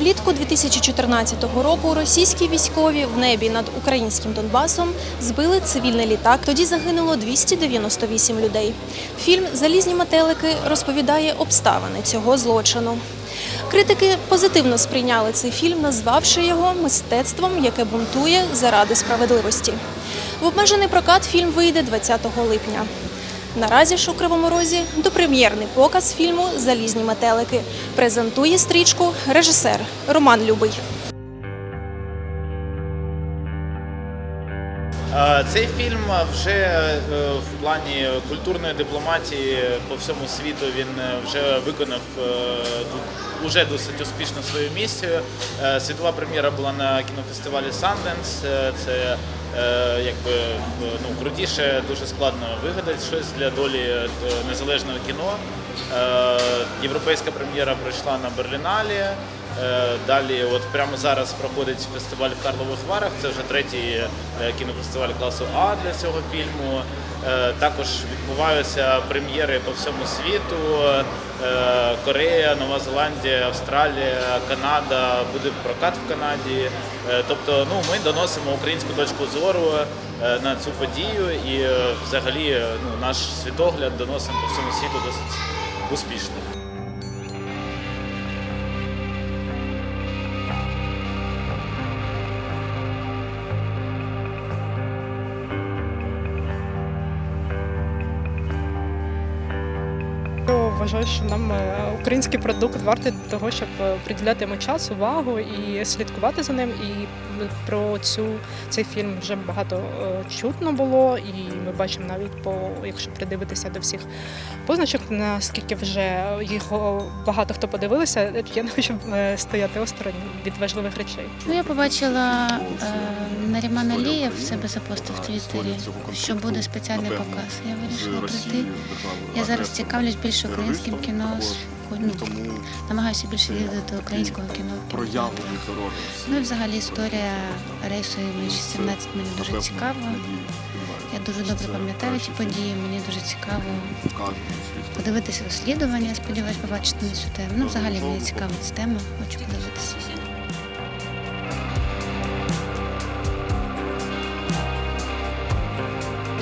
Влітку 2014 року російські військові в небі над українським Донбасом збили цивільний літак. Тоді загинуло 298 людей. Фільм Залізні метелики розповідає обставини цього злочину. Критики позитивно сприйняли цей фільм, назвавши його мистецтвом, яке бунтує заради справедливості. В обмежений прокат фільм вийде 20 липня. Наразі ж у Кривому Розі допрем'єрний показ фільму Залізні метелики презентує стрічку режисер Роман Любий. Цей фільм вже е, в плані культурної дипломатії по всьому світу він е, вже виконав е, уже досить успішно свою місію. Е, Світова прем'єра була на кінофестивалі. Е, Це е, якби ну, крутіше, дуже складно вигадати щось для долі е, незалежного кіно. Е, Європейська прем'єра пройшла на Берліналі. Е, Далі, от прямо зараз проходить фестиваль в Карлових Варах. Це вже третій е, кінофестиваль класу А для цього фільму. Е, Також відбуваються прем'єри по всьому світу: Корея, Нова Зеландія, Австралія, Канада, буде прокат в Канаді. Тобто, ну ми доносимо українську точку зору на цю подію, і взагалі ну, наш світогляд доносимо по всьому світу досить успішно. Вважаю, що нам е, український продукт вартий того, щоб е, приділяти йому час, увагу і слідкувати за ним. І про цю цей фільм вже багато е, чутно було, і ми бачимо навіть по, якщо придивитися до всіх позначок, наскільки вже його багато хто подивилися, я не хочу е, стояти осторонь від важливих речей. Ну, я побачила е, Наріман в себе запостив в Твіттері, що буде спеціальний показ. Я вирішила прийти. Я зараз цікавлюсь більше українським кіно. Ну, намагаюся більше відвідати українського кіно. в кінотеатрах. Ну і взагалі історія рейсу MH17 мені дуже цікава. Я дуже добре пам'ятаю ті події, мені дуже цікаво подивитися розслідування, сподіваюсь, побачити на цю тему. Ну, взагалі мені цікава ця тема, хочу подивитися.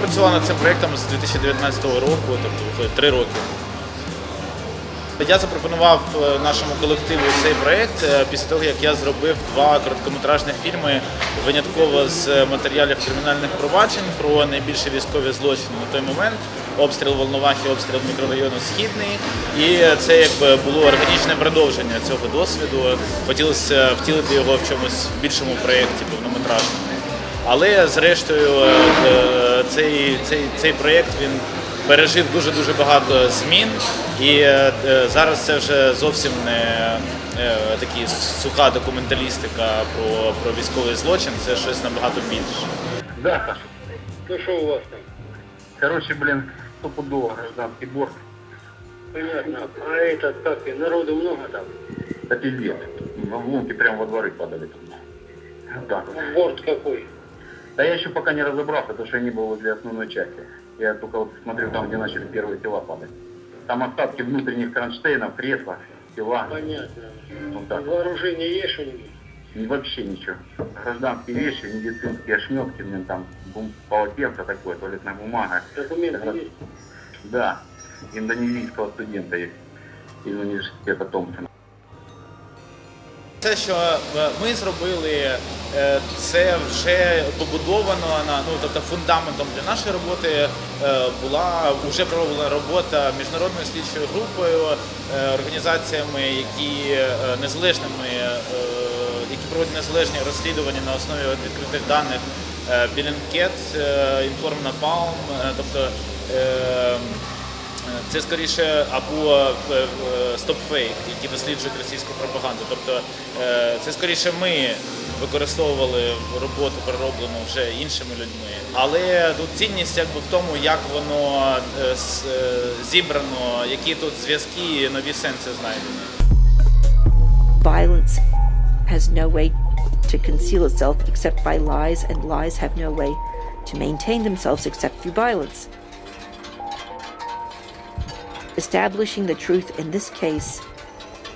Працювала над цим проєктом з 2019 року, тобто виходить три роки. Я запропонував е, нашому колективу цей проєкт е, після того, як я зробив два короткометражних фільми винятково з матеріалів кримінальних проваджень про найбільші військові злочини на той момент. Обстріл Волновахи, обстріл мікрорайону Східний. І це якби було органічне продовження цього досвіду. Хотілося втілити його в чомусь більшому проєкті повнометражному. Але зрештою е, е, цей, цей, цей проєкт він пережив дуже-дуже багато змін, і е, е, зараз це вже зовсім не е, такі суха документалістика про, про військовий злочин, це щось набагато більше. Да, Ну что у вас там? Короче, блин, стопудово гражданский борт. Понятно. А этот, как, и народу много там? Да пиздец. В лунки прямо во дворы падали. Вот так вот. Борт какой? Да я еще пока не разобрался, потому что я не был возле основной части. Я только вот смотрю там, где начали первые тела падать. Там остатки внутренних кронштейнов, кресла, тела. Понятно. Вот так. Вооружение есть что-нибудь? И вообще ничего. Гражданские вещи, медицинские ошметки, блин, там бум- полотенце такое, туалетная бумага. Документы есть? Да, индонезийского студента есть из университета Томпсона. Те, що е, ми зробили, е, це вже побудовано на ну тобто фундаментом для нашої роботи е, була вже пророблена робота міжнародною слідчою групою, організаціями, які незалежними, які проводять незалежні розслідування на основі відкритих даних Білінкет, Інформ Напалм, тобто. Це скоріше або е, е, стопфейк, які досліджують російську пропаганду. Тобто е, це скоріше ми використовували роботу перероблену вже іншими людьми. Але тут цінність якби в тому, як воно зібрано, які тут зв'язки, нові сенси знайдені. violence has no way to conceal itself except by lies, and lies have no way to maintain themselves except through violence. Establishing the truth in this case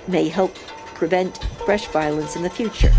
may help prevent fresh violence in the future.